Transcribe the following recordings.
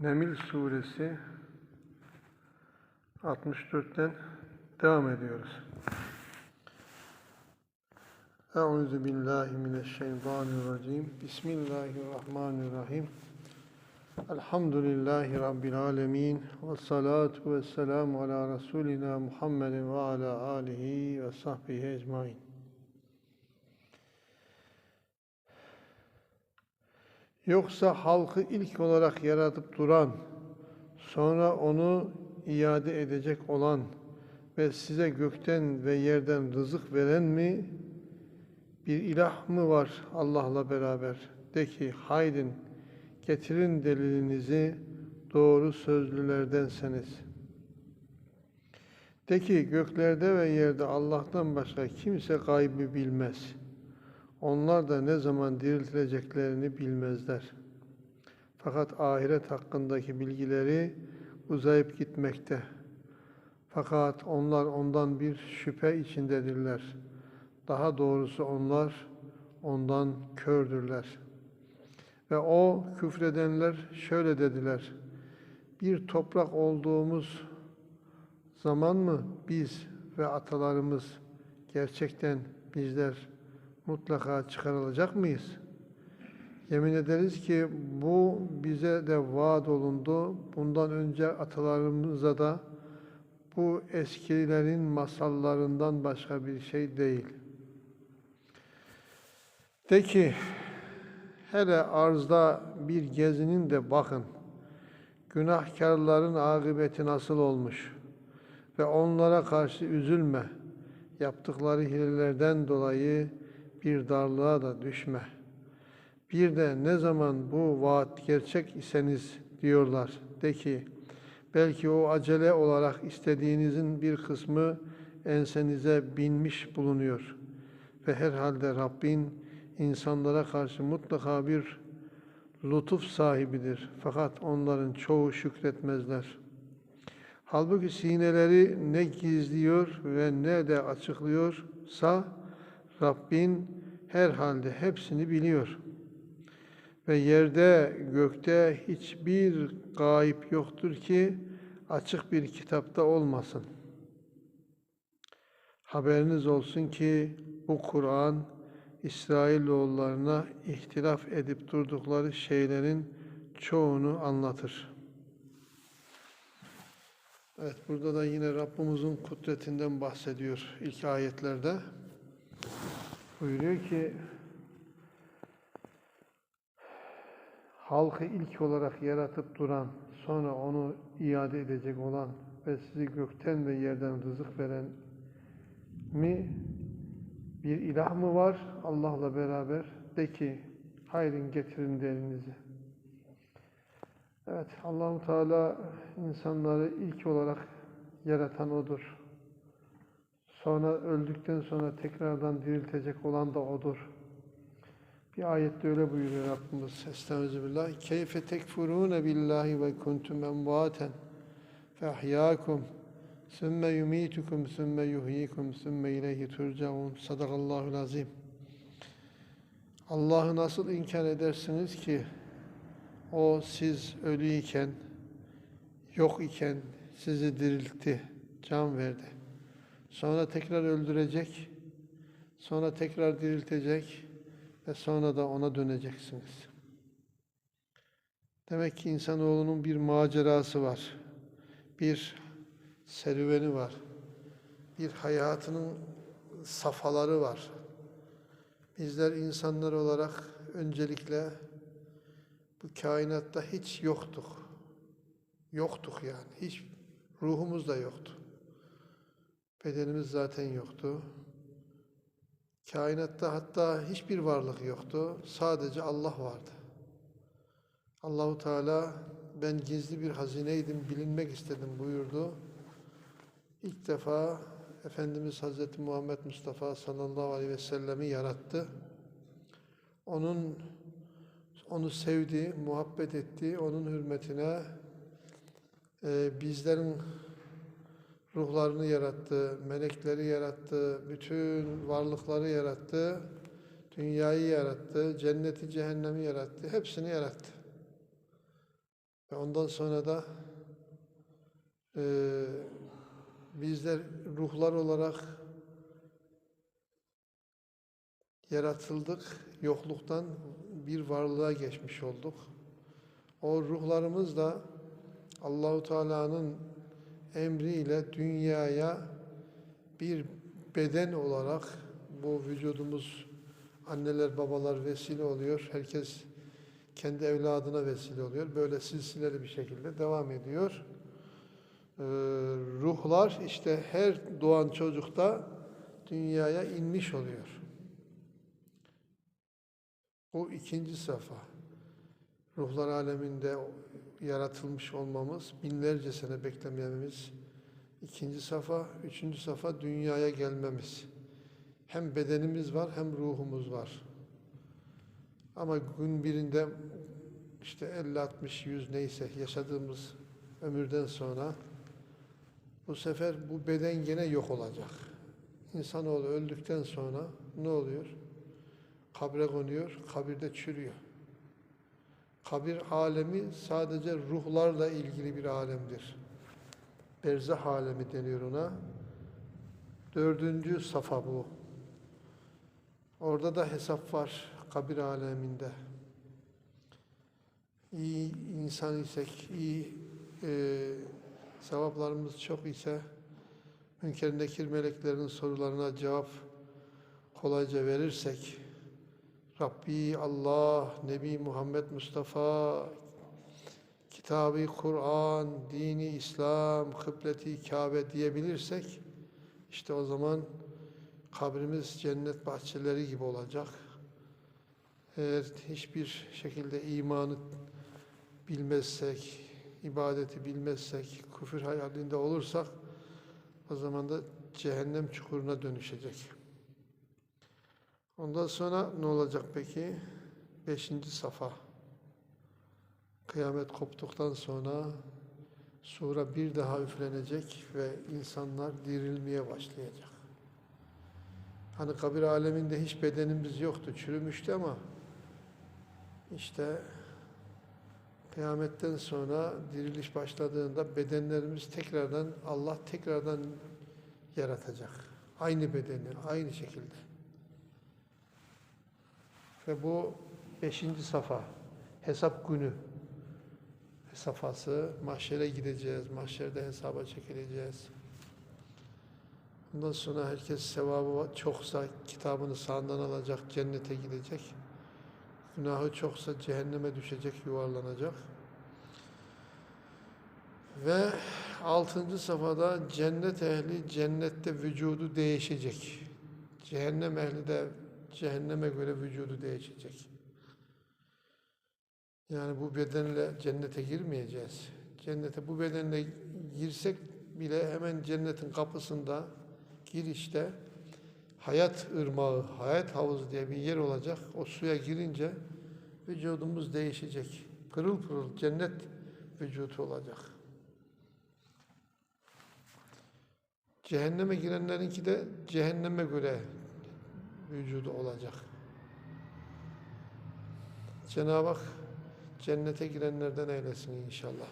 Neml suresi 64'ten devam ediyoruz. Euzu billahi mineşşeytanirracim. Bismillahirrahmanirrahim. Elhamdülillahi rabbil alamin ve salatu vesselamu ala rasulina Muhammedin ve ala alihi ve sahbihi ecmaîn. Yoksa halkı ilk olarak yaratıp duran, sonra onu iade edecek olan ve size gökten ve yerden rızık veren mi, bir ilah mı var Allah'la beraber? De ki, haydin, getirin delilinizi, doğru sözlülerdenseniz. De ki, göklerde ve yerde Allah'tan başka kimse gaybı bilmez.'' Onlar da ne zaman diriltileceklerini bilmezler. Fakat ahiret hakkındaki bilgileri uzayıp gitmekte. Fakat onlar ondan bir şüphe içindedirler. Daha doğrusu onlar ondan kördürler. Ve o küfredenler şöyle dediler. Bir toprak olduğumuz zaman mı biz ve atalarımız gerçekten bizler mutlaka çıkarılacak mıyız? Yemin ederiz ki bu bize de vaat olundu. Bundan önce atalarımıza da bu eskilerin masallarından başka bir şey değil. De ki, hele arzda bir gezinin de bakın, günahkarların akıbeti nasıl olmuş ve onlara karşı üzülme, yaptıkları hilelerden dolayı bir darlığa da düşme. Bir de ne zaman bu vaat gerçek iseniz diyorlar. De ki, belki o acele olarak istediğinizin bir kısmı ensenize binmiş bulunuyor. Ve herhalde Rabbin insanlara karşı mutlaka bir lütuf sahibidir. Fakat onların çoğu şükretmezler. Halbuki sineleri ne gizliyor ve ne de açıklıyorsa Rabbin herhalde hepsini biliyor. Ve yerde, gökte hiçbir gayip yoktur ki açık bir kitapta olmasın. Haberiniz olsun ki bu Kur'an İsrailoğullarına ihtilaf edip durdukları şeylerin çoğunu anlatır. Evet burada da yine Rabbimizin kudretinden bahsediyor ilk ayetlerde. Buyuruyor ki halkı ilk olarak yaratıp duran, sonra onu iade edecek olan ve sizi gökten ve yerden rızık veren mi bir ilah mı var Allah'la beraber? De ki hayrın getirin derinizi. Evet Allahu Teala insanları ilk olarak yaratan odur. Sonra öldükten sonra tekrardan diriltecek olan da O'dur. Bir ayette öyle buyuruyor Rabbimiz. Estağfirullah. Keyfe tekfurune billahi ve kuntum emvaten fehyâkum sümme yumitukum sümme yuhyikum sümme ileyhi turcaun. Sadakallahul azim. Allah'ı nasıl inkar edersiniz ki o siz ölüyken, yok iken sizi diriltti, can verdi. Sonra tekrar öldürecek, sonra tekrar diriltecek ve sonra da ona döneceksiniz. Demek ki insanoğlunun bir macerası var. Bir serüveni var. Bir hayatının safhaları var. Bizler insanlar olarak öncelikle bu kainatta hiç yoktuk. Yoktuk yani. Hiç ruhumuz da yoktu. Bedenimiz zaten yoktu. Kainatta hatta hiçbir varlık yoktu. Sadece Allah vardı. Allahu Teala ben gizli bir hazineydim, bilinmek istedim buyurdu. İlk defa Efendimiz Hazreti Muhammed Mustafa sallallahu aleyhi ve sellemi yarattı. Onun onu sevdi, muhabbet etti. Onun hürmetine e, bizlerin ruhlarını yarattı, melekleri yarattı, bütün varlıkları yarattı, dünyayı yarattı, cenneti, cehennemi yarattı, hepsini yarattı. Ve ondan sonra da eee bizler ruhlar olarak yaratıldık, yokluktan bir varlığa geçmiş olduk. O ruhlarımız da Allahu Teala'nın emriyle dünyaya bir beden olarak bu vücudumuz anneler babalar vesile oluyor. Herkes kendi evladına vesile oluyor. Böyle silsileli bir şekilde devam ediyor. Ee, ruhlar işte her doğan çocukta dünyaya inmiş oluyor. Bu ikinci safa. Ruhlar aleminde yaratılmış olmamız, binlerce sene beklememiz. ikinci safa, üçüncü safa dünyaya gelmemiz. Hem bedenimiz var hem ruhumuz var. Ama gün birinde işte 50, 60, 100 neyse yaşadığımız ömürden sonra bu sefer bu beden gene yok olacak. İnsanoğlu öldükten sonra ne oluyor? Kabre konuyor, kabirde çürüyor. Kabir alemi sadece ruhlarla ilgili bir alemdir. Berzah alemi deniyor ona. Dördüncü safa bu. Orada da hesap var kabir aleminde. İyi insan isek, iyi e, sevaplarımız çok ise münker nekir meleklerinin sorularına cevap kolayca verirsek Rabbi Allah, Nebi Muhammed Mustafa, Kitabı Kur'an, dini İslam, kıbleti Kabe diyebilirsek işte o zaman kabrimiz cennet bahçeleri gibi olacak. Eğer hiçbir şekilde imanı bilmezsek, ibadeti bilmezsek, küfür hayalinde olursak o zaman da cehennem çukuruna dönüşecek. Ondan sonra ne olacak peki? Beşinci safa. Kıyamet koptuktan sonra sura bir daha üflenecek ve insanlar dirilmeye başlayacak. Hani kabir aleminde hiç bedenimiz yoktu, çürümüştü ama işte kıyametten sonra diriliş başladığında bedenlerimiz tekrardan Allah tekrardan yaratacak. Aynı bedeni, aynı şekilde. Ve bu beşinci safa, hesap günü safhası. Mahşere gideceğiz, mahşerde hesaba çekileceğiz. Ondan sonra herkes sevabı çoksa kitabını sağından alacak, cennete gidecek. Günahı çoksa cehenneme düşecek, yuvarlanacak. Ve altıncı safhada cennet ehli cennette vücudu değişecek. Cehennem ehli de cehenneme göre vücudu değişecek. Yani bu bedenle cennete girmeyeceğiz. Cennete bu bedenle girsek bile hemen cennetin kapısında girişte hayat ırmağı, hayat havuzu diye bir yer olacak. O suya girince vücudumuz değişecek. Pırıl pırıl cennet vücudu olacak. Cehenneme girenlerinki de cehenneme göre vücudu olacak. Cenab-ı Hak cennete girenlerden eylesin inşallah.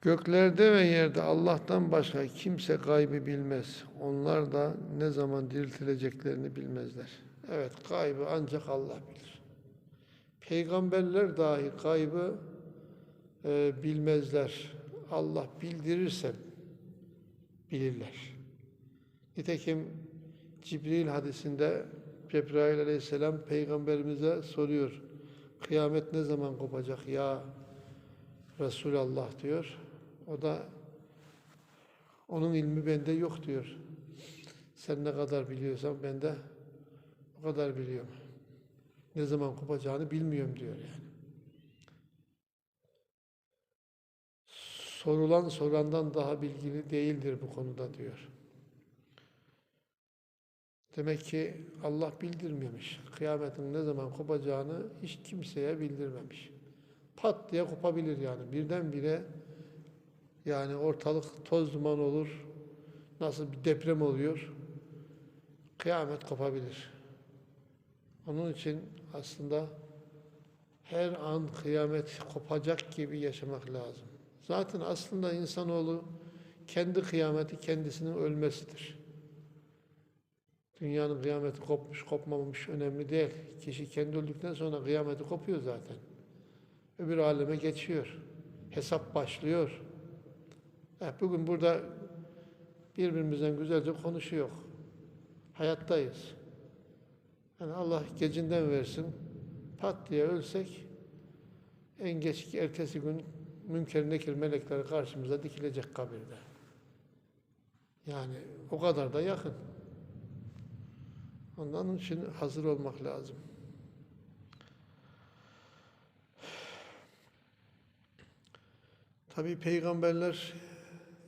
Göklerde ve yerde Allah'tan başka kimse gaybı bilmez. Onlar da ne zaman diriltileceklerini bilmezler. Evet, gaybı ancak Allah bilir. Peygamberler dahi gaybı e, bilmezler. Allah bildirirse bilirler. Nitekim Cibril hadisinde Cebrail aleyhisselam peygamberimize soruyor. Kıyamet ne zaman kopacak ya Resulallah diyor. O da onun ilmi bende yok diyor. Sen ne kadar biliyorsan ben de o kadar biliyorum. Ne zaman kopacağını bilmiyorum diyor yani. Sorulan sorandan daha bilgili değildir bu konuda diyor. Demek ki Allah bildirmemiş. Kıyametin ne zaman kopacağını hiç kimseye bildirmemiş. Pat diye kopabilir yani. Birdenbire yani ortalık toz duman olur. Nasıl bir deprem oluyor. Kıyamet kopabilir. Onun için aslında her an kıyamet kopacak gibi yaşamak lazım. Zaten aslında insanoğlu kendi kıyameti kendisinin ölmesidir. Dünyanın kıyameti kopmuş kopmamış önemli değil. Kişi kendi öldükten sonra kıyameti kopuyor zaten. Öbür aleme geçiyor. Hesap başlıyor. Eh, bugün burada birbirimizden güzelce konuşuyor. Hayattayız. Yani Allah gecinden versin. Pat diye ölsek en geç ertesi gün münker nekir melekler karşımıza dikilecek kabirde. Yani o kadar da yakın. Ondan için hazır olmak lazım. Tabii peygamberler,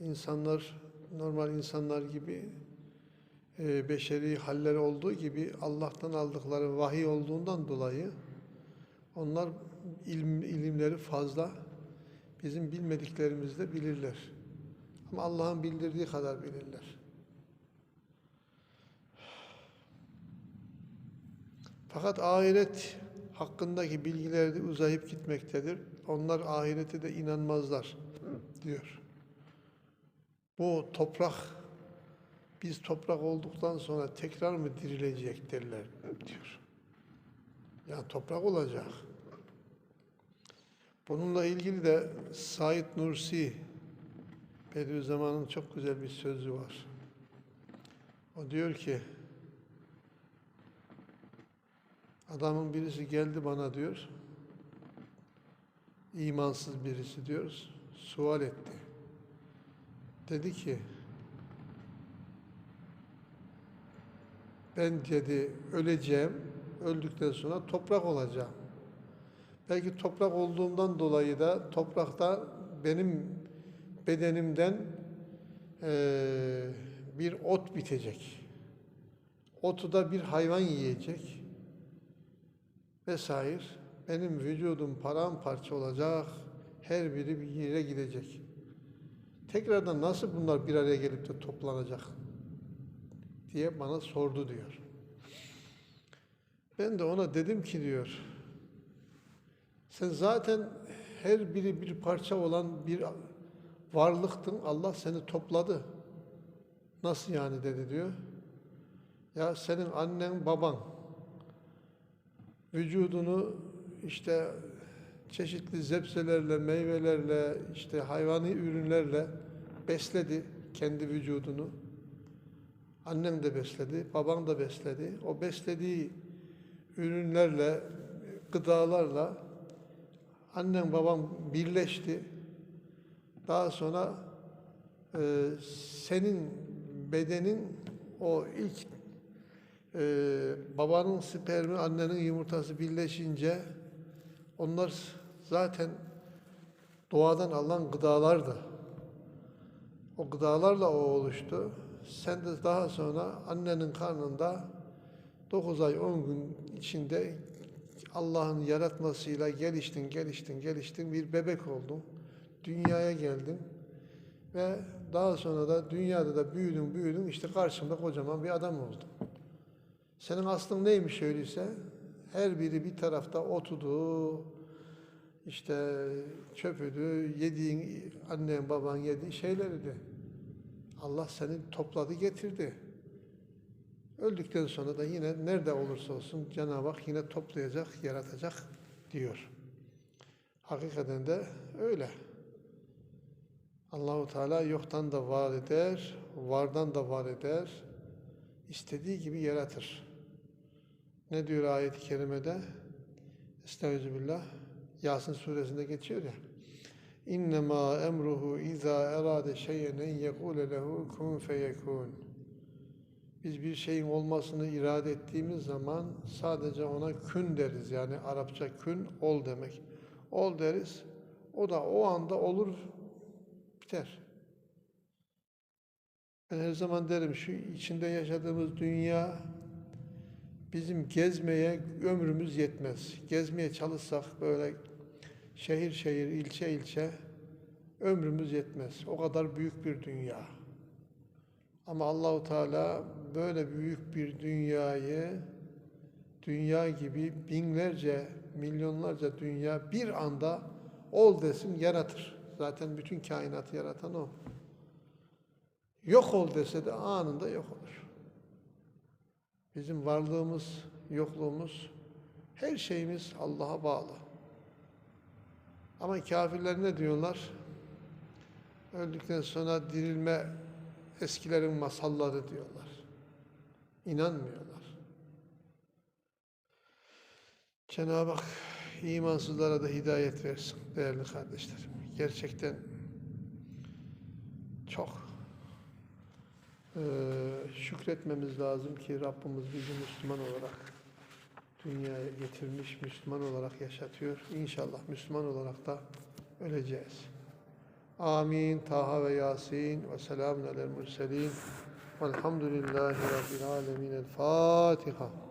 insanlar, normal insanlar gibi e, beşeri halleri olduğu gibi Allah'tan aldıkları vahiy olduğundan dolayı onlar ilim, ilimleri fazla bizim bilmediklerimizi de bilirler. Ama Allah'ın bildirdiği kadar bilirler. Fakat ahiret hakkındaki bilgileri de uzayıp gitmektedir. Onlar ahirete de inanmazlar diyor. Bu toprak biz toprak olduktan sonra tekrar mı dirilecek derler diyor. Yani toprak olacak. Bununla ilgili de Said Nursi Bediüzzaman'ın çok güzel bir sözü var. O diyor ki adamın birisi geldi bana diyor imansız birisi diyoruz sual etti. Dedi ki ben dedi öleceğim, öldükten sonra toprak olacağım. Belki toprak olduğumdan dolayı da toprakta benim bedenimden eee, bir ot bitecek. Otu da bir hayvan yiyecek vesaire. Benim vücudum paramparça olacak, her biri bir yere gidecek. Tekrardan nasıl bunlar bir araya gelip de toplanacak diye bana sordu diyor. Ben de ona dedim ki diyor, sen zaten her biri bir parça olan bir varlıktın, Allah seni topladı. Nasıl yani dedi diyor. Ya senin annen, baban vücudunu işte çeşitli zepselerle, meyvelerle, işte hayvani ürünlerle besledi kendi vücudunu. Annen de besledi, baban da besledi. O beslediği ürünlerle, gıdalarla annen babam birleşti. Daha sonra e, senin bedenin o ilk babanın spermi, annenin yumurtası birleşince onlar zaten doğadan alınan gıdalardı. O gıdalarla o oluştu. Sen de daha sonra annenin karnında 9 ay 10 gün içinde Allah'ın yaratmasıyla geliştin, geliştin, geliştin bir bebek oldun. Dünyaya geldin ve daha sonra da dünyada da büyüdün, büyüdün işte karşımda kocaman bir adam oldun. Senin aslın neymiş öyleyse? Her biri bir tarafta otudu, işte çöpüdü, yediğin annen baban yediği şeylerdi. Allah seni topladı getirdi. Öldükten sonra da yine nerede olursa olsun Cenab-ı Hak yine toplayacak, yaratacak diyor. Hakikaten de öyle. Allahu Teala yoktan da var eder, vardan da var eder. istediği gibi yaratır. Ne diyor ayet-i kerimede? Estağfirullah. Yasin suresinde geçiyor ya. İnnemâ emruhu izâ erâde şey'en en yekûle lehu kun feyekûn. Biz bir şeyin olmasını irade ettiğimiz zaman sadece ona kün deriz. Yani Arapça kün ol demek. Ol deriz. O da o anda olur, biter. Ben her zaman derim şu içinde yaşadığımız dünya bizim gezmeye ömrümüz yetmez. Gezmeye çalışsak böyle şehir şehir, ilçe ilçe ömrümüz yetmez. O kadar büyük bir dünya. Ama Allahu Teala böyle büyük bir dünyayı dünya gibi binlerce, milyonlarca dünya bir anda ol desin yaratır. Zaten bütün kainatı yaratan o. Yok ol dese de anında yok olur. Bizim varlığımız, yokluğumuz, her şeyimiz Allah'a bağlı. Ama kafirler ne diyorlar? Öldükten sonra dirilme eskilerin masalları diyorlar. İnanmıyorlar. Cenab-ı Hak imansızlara da hidayet versin değerli kardeşlerim. Gerçekten çok eee, şükretmemiz lazım ki Rabbimiz bizi Müslüman olarak dünyaya getirmiş, Müslüman olarak yaşatıyor. İnşallah Müslüman olarak da öleceğiz. Amin. Taha ve Yasin ve selamun alel murselin. Velhamdülillahi Rabbil alemin. El Fatiha.